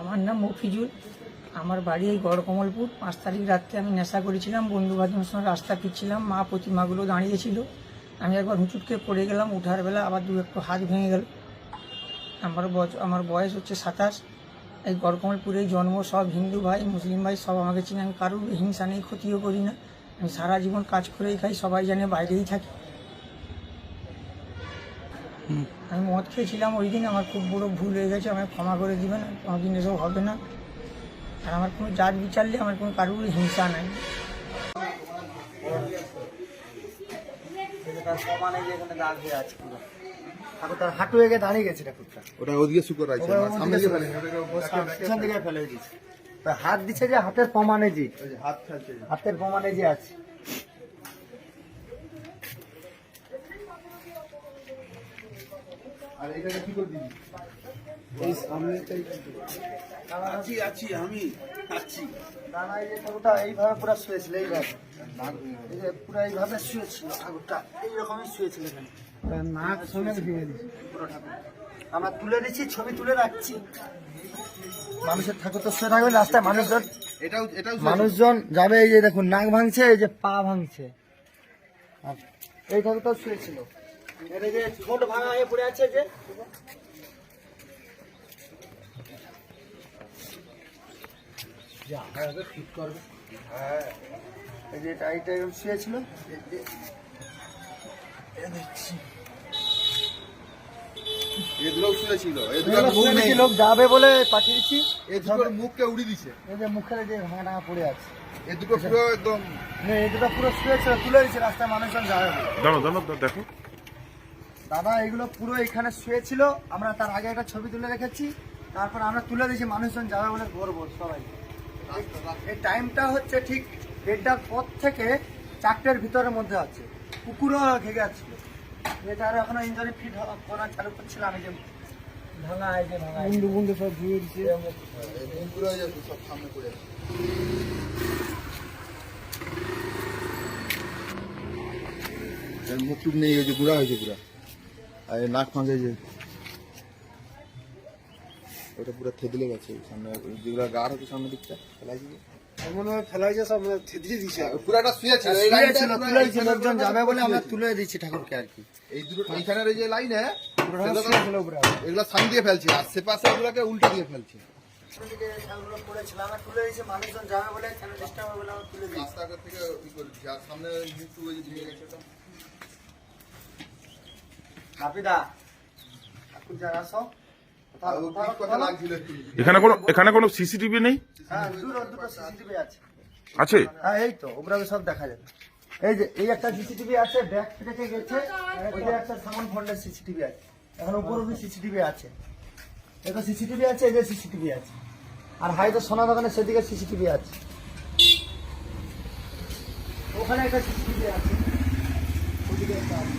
আমার নাম মফিজুল। আমার বাড়ি এই গড়কমলপুর। পাঁচ তারিখ রাত্রে আমি নেশা করেছিলাম বন্ধু বান্ধবের সঙ্গে রাস্তা ফিরছিলাম, মা প্রতিমাগুলো দাঁড়িয়েছিল। আমি একবার হুঁচুটকে পড়ে গেলাম, উঠার বেলা আবার দু একটু হাত ভেঙে গেল। আমার আমার বয়স হচ্ছে সাতাশ। এই গড়কমলপুরেই জন্ম, সব হিন্দু ভাই, মুসলিম ভাই, সব আমাকে চিনে আমি কারোর হিংসা নেই, ক্ষতিও করি না। আমি সারা জীবন কাজ করেই খাই, সবাই জানে বাইরেই থাকি। আমি মদ খেয়েছিলাম ওই দিন আমার খুব বড় ভুল হয়ে গেছে আমাকে ক্ষমা করে দিবেন কোনোদিন এসব হবে না। আর আমার কোনো জাত বিচারলে আমার কোনো কারোর হিংসা নাই। হাঁটু হয়ে দাঁড়িয়ে গেছে ঠাকুরটা ওটা ওদিকে শুকর আছে সামনে দিয়ে ফেলে ফেলে ও সাম- পিছন দিকে ফেলে দিয়েছে। হাত দিচ্ছে যে হাতের প্রমাণে যে হাত যে। হাতের প্রমাণে যে আছে। আর এটাকে কি করে দিবি? এই সামনে আছি আছি আমি আছি। দানা এই যে ঠাকুরটা এইভাবে পুরো শুয়েছিল এইভাবে। এই যে পুরো এইভাবে শুয়েছিল ঠাকুরটা এইরকমই শুয়েছিল এখানে। নাক সঙ্গে ভেঙে পুরো ঠাকুর। আমরা তুলে দিচ্ছি ছবি তুলে রাখছি। মানুষের ঠাকুর তো শুয়ে থাকবে রাস্তায় মানুষজন এটাও এটাও মানুষজন যাবে এই যে দেখুন নাক ভাঙছে এই যে পা ভাঙছে। এই ঠাকুরটাও শুয়েছিল। এর যে ঠোঁট ভাঙা হয়ে পড়ে আছে যে। যা, করবে। হ্যাঁ। এই যে এটা এরকম শুয়েছিল যে- এ দেখছি। এগুলোও শুনেছিল এগুলো এগুলোর মুখ শুয়ে নেই। দিচ্ছি, লোক যাবে বলে পাঠিয়ে দিচ্ছি এ দুটোর মুখকে উড়ি দিছে এই যে মুখের এই যে ভাঙা পড়ে আছে। এ দুটো পুরো একদম দুটো পুরো শুয়েছিল তুলে রাস্তায় মানুষজন যাবে বলে। দাঁড়ো দাঁড়ো দেখো। দাদা এগুলো পুরো এখানে শুয়েছিল আমরা তার আগে একটা ছবি তুলে রেখেছি। তারপর আমরা তুলে দিয়েছি মানুষজন যাবে বলে গর্ব সবাই। এই টাইমটা হচ্ছে ঠিক দেড়টার পর থেকে চারটের ভিতরের মধ্যে আছে। কুকুরও ঘেগে আসছিল। এটা আর এখনও ইঞ্জনে ফিট করা চালু করছিলাম এই যে ভাঙা এই যে ভাঙা বুন্ডু বুন্ডু সব ধুয়ে দিচ্ছে সব সামনে পড়ে আছে মুখ টুক নেই ওই যে গুড়া হয়েছে পুরা। আর নাক ফাঁকে যে। ওটা পুরো থেদলে গেছে সামনে। যেগুলো গাঢ় হচ্ছে সামনে দিকটা ফেলাই দিবে মনে হয় পুরাটা এই লাইনটা তুলে লোকজন যাবে বলে আমরা তুলে দিচ্ছি ঠাকুরকে আর কি। এই দুটো এইখানের এই যে লাইনে পুরো এগুলো সামনে দিয়ে ফেলছে আর সে পাশে এগুলোকে উল্টো দিয়ে ফেলছে। দিকে ঠাকুরগুলো পড়েছিল নাপিদা যারা একটু। এখানে কোনো এখানে কোনো সিসিটিভি নেই? হ্যাঁ আছে। আছে? হ্যাঁ এই তো ওগুলো সব দেখা যাবে। এই যে এই একটা সিসিটিভি আছে ব্যাক থেকে গেছে ওই যে একটা সামন ফন্ডের সিসিটিভি আছে। এখন উপর সিসিটিভি আছে। এটা সিসিটিভি আছে এই যে সিসিটিভি আছে। আর হাইতে সোনা দোকানে সেদিকে সিসিটিভি আছে। ওখানে একটা সিসিটিভি আছে। ওদিকে একটা আছে।